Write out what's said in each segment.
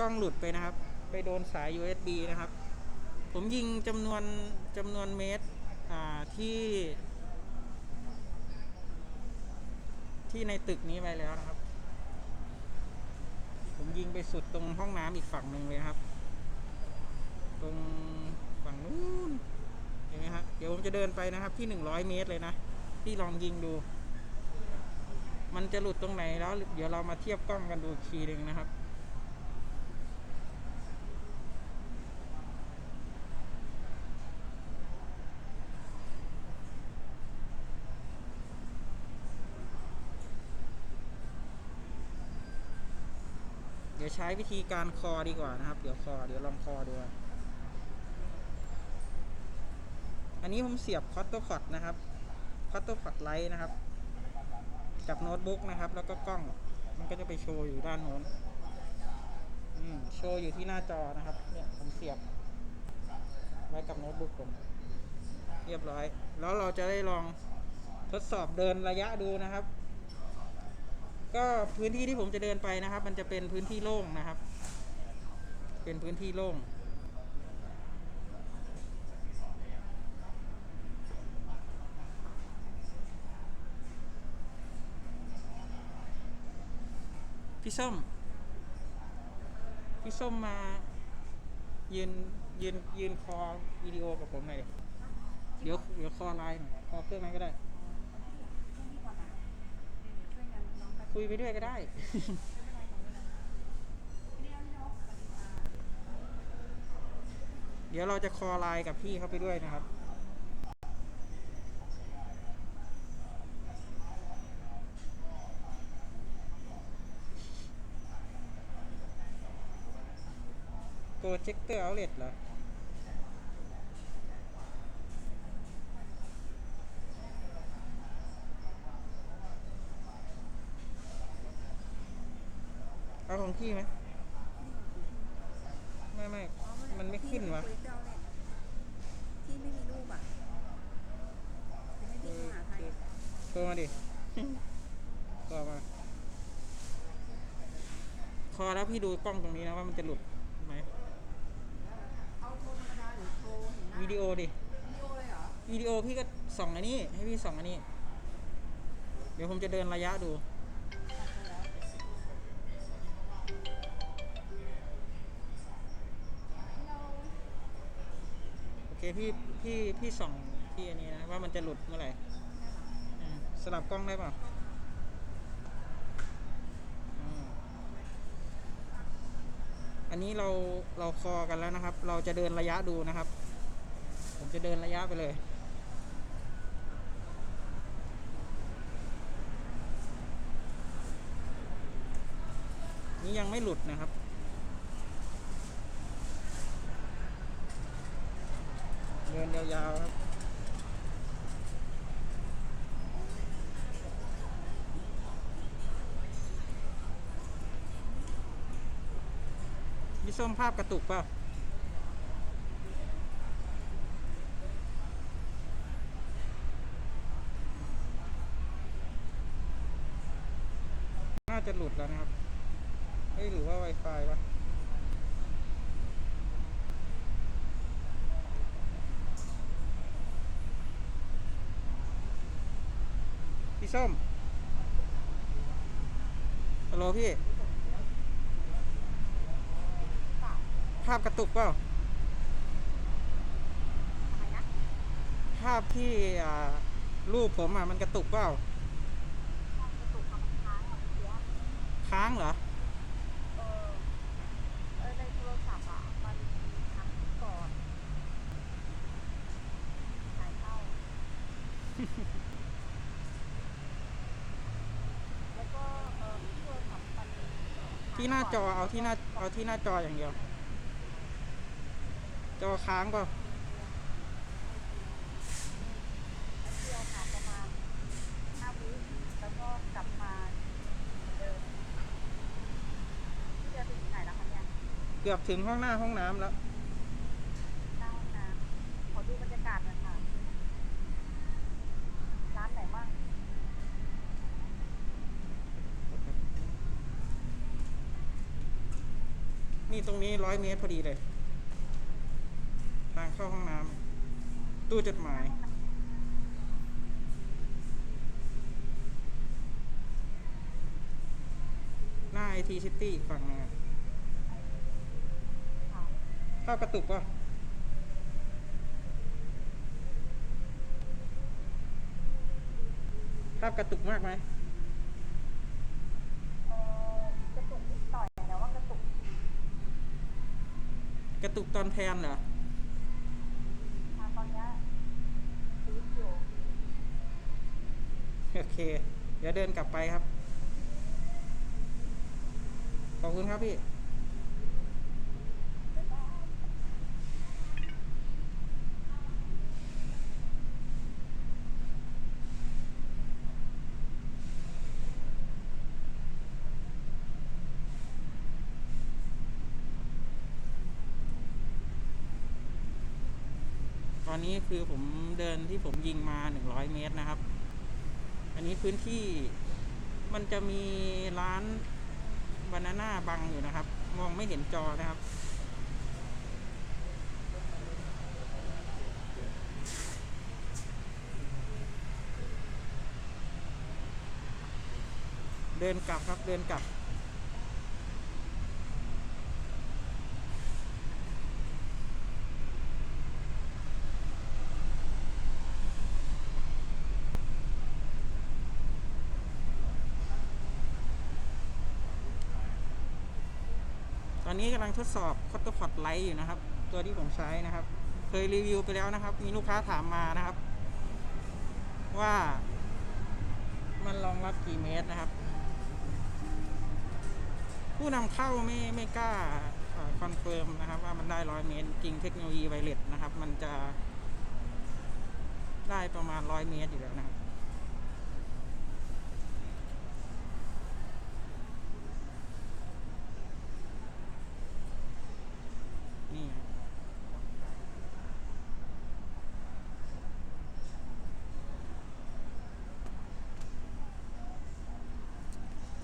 กล้องหลุดไปนะครับ ไปโดนสาย USB นะครับ ผมยิงจำนวนจำนวนเมตรที่ที่ในตึกนี้ไปแล้วนะครับ ผมยิงไปสุดตรงห้องน้ำอีกฝั่งหนึ่งเลยครับ ตรงฝั่งนู้นเห็นไหมครับเดี๋ยวผมจะเดินไปนะครับที่หนึ่งร้อยเมตรเลยนะพี่ลองยิงดู มันจะหลุดตรงไหนแล้ว เดี๋ยวเรามาเทียบกล้องกันดูอีกทีหนึ่งนะครับ เดี๋ยวใช้วิธีการคอดีกว่านะครับ เดี๋ยวคอเดี๋ยวลองคอดู อันนี้ผมเสียบคอตโตคอดนะครับคอตโตคอดไลท์นะครับ กับโน้ตบุ๊กนะครับ แล้วก็กล้อง มันก็จะไปโชว์อยู่ด้านโน้นโชว์อยู่ที่หน้าจอนะครับ เนี่ยผมเสียบ ไว้กับโน้ตบุ๊กผมเรียบร้อย แล้วเราจะได้ลองทดสอบเดินระยะดูนะครับ ก็พื้นที่ที่ผมจะเดินไปนะครับ มันจะเป็นพื้นที่โล่งนะครับ เป็นพื้นที่โล่งพี่ส้ม พี่ส้มมายืนยืนยืนคอวิดีโอกับผมหน่อยเดี๋ยวเดี๋ยวคอไลน์คอเครื่องนั้นก็ได้ คุยไปด้วยก็ได้ เดี๋ยวเราจะคอไลน์กับพี่เขาไปด้วยนะครับโปรเจคเตอร์เอาเลตเหรอ เอาของพี่ไหมไม่ไม่มันไม่ขึ้นวะที่ไม่มีรูปอะจะให้พี่หาไทยโทรมาดิโทรมาคอแล้วพี่ดูกล้องตรงนี้นะว่ามันจะหลุดไหมเอาโทรธรรมดาหรือโทรเห็นหน้าวิดีโอดิวิดีโอเลยเหรอวิดีโอพี่ก็ส่องอันนี้ ให้พี่ส่องอันนี้ เดี๋ยวผมจะเดินระยะดู คพี่พี่พี่ส่องที่อันนี้นะว่ามันจะหลุดเมื่อไหร่สลับกล้องได้เปล่าอืมอันนี้เราเราคอกันแล้วนะครับ เราจะเดินระยะดูนะครับ ผมจะเดินระยะไปเลยนี่ยังไม่หลุดนะครับ ดินยาวๆครับพี่ส้มภาพกระตุกเปล่าน่าจะหลุดแล้วนะครับเฮ้ยหรือว่า Wi-Fi วะ พี่ส้มฮัลโหลพี่ ภาพกระตุกเปล่า ภาพที่รูปผมอะมันกระตุกเปล่า ค้างเสียค้างเหรอ ที่หน้าจอเอาที่หน้าเอาที่หน้าจออย่างเดียว จอค้างเปล่าเที่ยวค่ะประมาณห้าวิแล้วก็กลับมาเหมือนเดิมที่จะถึงไหนแล้วคะเนี่ยเกือบถึงห้องหน้าห้องน้ำแล้ว หน้าห้องน้ำขอดูบรรยากาศหน่อยค่ะ ร้านไหนบ้าง นี่ตรงนี้ร้อยเมตรพอดีเลย ทางเข้าห้องน้ำตู้จดหมาย หน้าไอทีซิตี้ฝั่งนึงเข้ากระตุกป่ะภาพกระตุกมากไหม เอ่อกระตุกนิดหน่อยแต่ว่ากระตุก กระ ตุกตอนแพนเหรอตอนนี้ยฟีดอยู่โอเค เดี๋ยวเดินกลับไปครับ ขอบคุณครับพี่ ตอนนี้คือผมเดินที่ผมยิงมา100เมตรนะครับ อันนี้พื้นที่มันจะมีร้านบานาน่าบังอยู่นะครับ มองไม่เห็นจอนะครับ เดินกลับครับเดินกลับ อนนี้กำลังทดสอบคอตเตอร์พอตไลท์อยู่นะครับ ตัวที่ผมใช้นะครับ เคยรีวิวไปแล้วนะครับ มีลูกค้าถามมานะครับ ว่า มันรองรับกี่เมตรนะครับ ผู้นำเข้าไม่ไม่กล้าคอนเฟิร์มนะครับ ว่ามันได้ร้อยเมตร จริงเทคโนโลยีไวเลสนะครับ มันจะได้ประมาณร้อยเมตรอยู่แล้วนะครับ นี่ครับ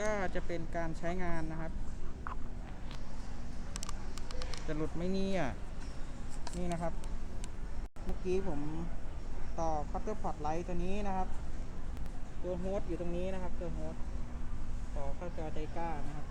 ก็จะเป็นการใช้งานนะครับ จะหลุดไม่นี่อะนี่นะครับ เมื่อกี้ผมต่อคัตเตอร์พอตไลท์ตัวนี้นะครับ ตัวโฮสต์อยู่ตรงนี้นะครับ ตัวโฮสต์ต่อเข้าจอไดก้านะครับ